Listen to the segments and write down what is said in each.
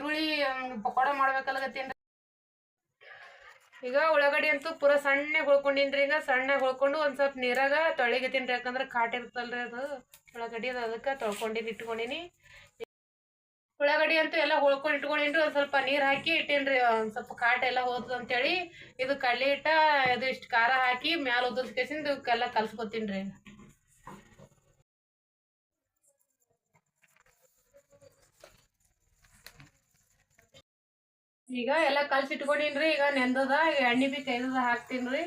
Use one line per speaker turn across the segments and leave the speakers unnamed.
ಈರುಳ್ಳಿ ಪಕೋಡ ಮಾಡ್ಬೇಕಲ್ಲಗತ್ತೀನಿ ಈಗ ಉಳ್ಳಾಗಡ್ಡಿ ಅಂತೂ ಪೂರ ಸಣ್ಣ ಹೊಳ್ಕೊಂಡಿನ್ರಿ, ಈಗ ಸಣ್ಣ ಹೊಳ್ಕೊಂಡು ಒಂದ್ ಸ್ವಲ್ಪ ನೀರಾಗ ತೊಳಿಗತ್ತೀನಿ ಯಾಕಂದ್ರೆ ಕಾಟ ಇರ್ತಲ್ರಿ ಅದು. ಉಳ್ಳಾಗಡ್ಡಿ ಅದು ಅದಕ್ಕೆ ತೊಳ್ಕೊಂಡಿನಿ ಇಟ್ಕೊಂಡಿನಿ. ಉಳ್ಳಾಗಡ್ಡಿ ಅಂತೂ ಎಲ್ಲ ಹೊಳ್ಕೊಂಡು ಇಟ್ಕೊಂಡಿನ್ರಿ, ಒಂದ್ ಸ್ವಲ್ಪ ನೀರ್ ಹಾಕಿ ಇಟ್ಟೇನ್ರಿ, ಒಂದ್ ಸ್ವಲ್ಪ ಕಾಟ ಎಲ್ಲ ಹೋದ್ ಅಂತೇಳಿ. ಇದು ಕಡ್ಲಿ ಹಿಟ್ಟ, ಇದು ಇಷ್ಟು ಖಾರ ಹಾಕಿ ಮ್ಯಾಲ ಉದುರ್ಸ್ಕೇಸಿಂದ ಇವಕ್ಕೆಲ್ಲ ಕಲ್ಸ್ಕೊತೀನ್ರಿ. ಈಗ ಎಲ್ಲ ಕಲ್ಸಿ ಇಟ್ಕೊಂಡಿನ್ರಿ, ಈಗ ನೆಂದದ, ಈಗ ಎಣ್ಣೆ ಬಿ ಕೈದದ ಹಾಕ್ತೀನ್ರಿ.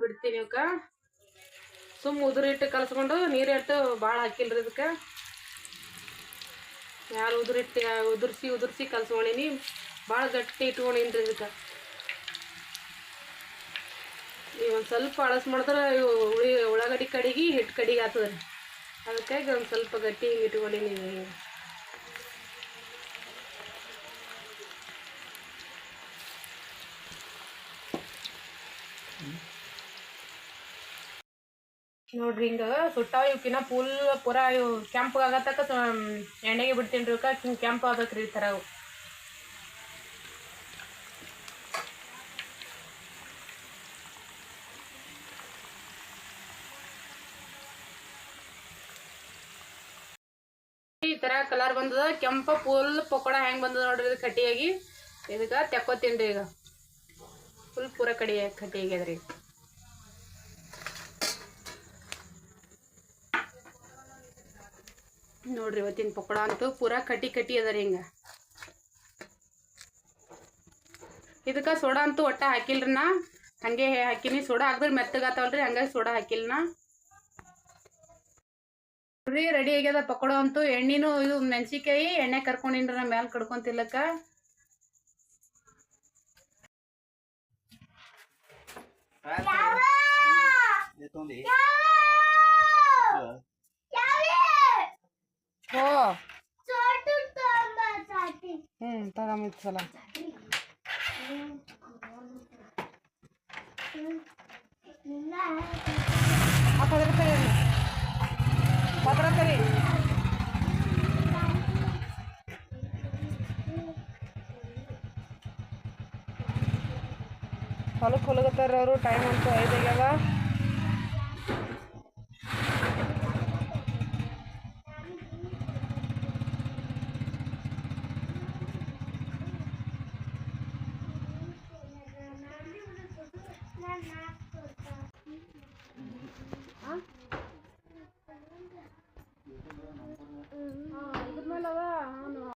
ಬಿಡ್ತೀನಿ ಇವಕ್ಕ ಸುಮ್ ಉದುರಿಟ್ಟು ಕಲ್ಸ್ಕೊಂಡು ನೀರು ಇಟ್ಟು ಭಾಳ ಹಾಕಿಲ್ರಿ ಇದಕ್ಕೆ. ಯಾರು ಉದುರಿಟ್ಟು ಉದುರ್ಸಿ ಉದುರ್ಸಿ ಕಲ್ಸ್ಕೊಂಡಿನಿ. ಭಾಳ ಗಟ್ಟಿ ಇಟ್ಕೊಂಡಿನ್ರಿ ಇದಕ್ಕೆ. ಈಗ ಒಂದು ಸ್ವಲ್ಪ ಅಳಸ್ ಮಾಡಿದ್ರೆ ಇವು ಉಳಿ, ಉಳ್ಳಾಗಡ್ಡಿ ಕಡಿಗೆ ಹಿಟ್ಟು ಕಡಿಗೆ ಆಗ್ತದೆ ಅದಕ್ಕಾಗಿ ಒಂದು ಸ್ವಲ್ಪ ಗಟ್ಟಿ ಹಿಂಗೆ ಇಟ್ಕೊಂಡಿನಿ. ನೋಡ್ರಿ ಹಿಂಗ ಸುಟ್ಟಾವ ಇವಕ್ಕಿನ್ನ ಫುಲ್ ಪೂರ ಇವು ಕೆಂಪು ಆಗತ್ತಕ ಎಣ್ಣೆಗೆ ಬಿಡ್ತೀನಿ ರೀ ಹಿಂಗೆ ಕೆಂಪು ಆಗ್ಬೇಕ್ರಿ ಈ ಥರ ಈ ಥರ ಕಲರ್ ಬಂದದ, ಕೆಂಪ ಫುಲ್ ಪಕೋಡ ಹೆಂಗೆ ಬಂದದ ನೋಡ್ರಿ ಕಟ್ಟಿಯಾಗಿ. ಇದಕ್ಕೆ ತೆಕ್ಕೋತೀನಿ ರೀ ಈಗ. ಫುಲ್ ಪೂರ ಕಡಿ ಕಟ್ಟಿ ಆಗ್ಯದ್ರಿ. ನೋಡ್ರಿ ಇವತ್ತಿನ ಪಕೋಡ ಅಂತೂ ಪೂರಾ ಕಟ್ಟಿ ಕಟ್ಟಿ ಅದ ರೀ ಹಿಂಗ. ಇದಕ್ಕೆ ಸೋಡಾ ಅಂತೂ ಒಟ್ಟ ಹಾಕಿಲ್ರಿ ನಾ ಹಂಗೆ ಹಾಕಿನಿ. ಸೋಡಾ ಹಾಕಿದ್ರೆ ಮೆತ್ತಗಾತಾವಲ್ರಿ, ಹಂಗಾಗಿ ಸೋಡಾ ಹಾಕಿಲ್ಲ ನಾ ರೆಡಿ ಆಗ್ಯದ ಪಕೋಡ ಅಂತೂ. ಎಣ್ಣಿನೂ ಇದು ಮೆಣಸಿಕಾಯಿ ಎಣ್ಣೆ ಕರ್ಕೊಂಡಿನ್ರಿ ನಾ ಮ್ಯಾಲ ಕಡ್ಕೊಂತಿಲ್ಲಕ್ಕ తగమి చలా అక్కడ పదరతరే పదరతరే ಹೊಲಕ್ಕೆ ಹೊಲಗತ್ತಾರ ಅವರು ಟೈಮ್ ಅಂತೂ ಐದಾಗ್ಯವ